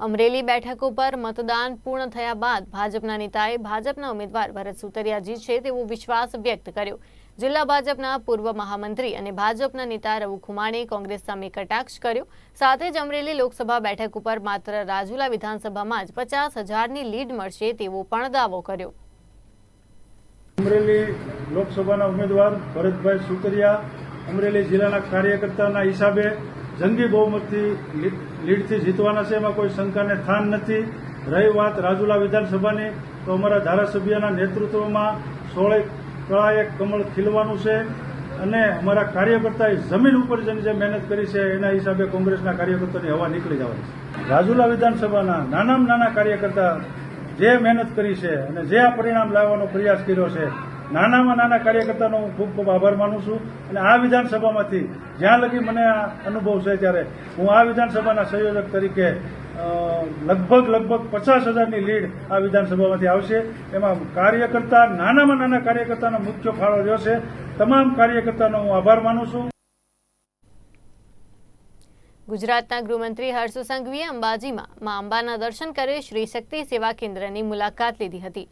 અમરેલી બેઠક ઉપર મતદાન પૂર્ણ થયા બાદ ભાજપના નેતાએ ભાજપના ઉમેદવાર ભરત સુતરિયાજી છે તેવો વિશ્વાસ વ્યક્ત કર્યો. જિલ્લા ભાજપના પૂર્વ મહામંત્રી અને ભાજપના નેતા રઘુ ખુમાણે કોંગ્રેસ સામે કટાક્ષ કર્યો. સાથે જ અમરેલી લોકસભા બેઠક ઉપર માત્ર રાજુલા વિધાનસભામાં જ પચાસ હજારની લીડ મળશે તેવો પણ દાવો કર્યો. અમરેલી લોકસભાના ઉમેદવાર ભરતભાઈ સુતરિયા અમરેલી જિલ્લાના કાર્યકર્તાના હિસાબે જંગી બહુમતથી લીડથી જીતવાના છે, એમાં કોઈ શંકાને સ્થાન નથી. રહી વાત રાજુલા વિધાનસભાની, તો અમારા ધારાસભ્યના નેતૃત્વમાં સોળે કળાએ કમળ ખીલવાનું છે અને અમારા કાર્યકર્તાએ જમીન ઉપર જે મહેનત કરી છે, એના હિસાબે કોંગ્રેસના કાર્યકર્તાની હવા નીકળી જવાની છે. રાજુલા વિધાનસભાના નાનામાં નાના કાર્યકર્તા જે મહેનત કરી છે અને જે આ પરિણામ લાવવાનો પ્રયાસ કર્યો છે નાનામાં નાના કાર્યકર્તાનો ખૂબ ખૂબ આભાર માનું છું અને આ વિધાનસભામાંથી જ્યાં લગી મને આ અનુભવ છે ત્યારે હું આ વિધાનસભાના સંયોજક તરીકે લગભગ લગભગ પચાસ હજારની લીડ આ વિધાનસભામાંથી આવશે. એમાં કાર્યકર્તા, નાનામાં નાના કાર્યકર્તાનો મુખ્ય ફાળો રહ્યો છે. તમામ કાર્યકર્તાનો હું આભાર માનું છું. ગુજરાતના ગૃહમંત્રી હર્ષ સંઘવીએ અંબાજીમાં મા અંબાના દર્શન કરી શ્રી શક્તિ સેવા કેન્દ્રની મુલાકાત લીધી હતી.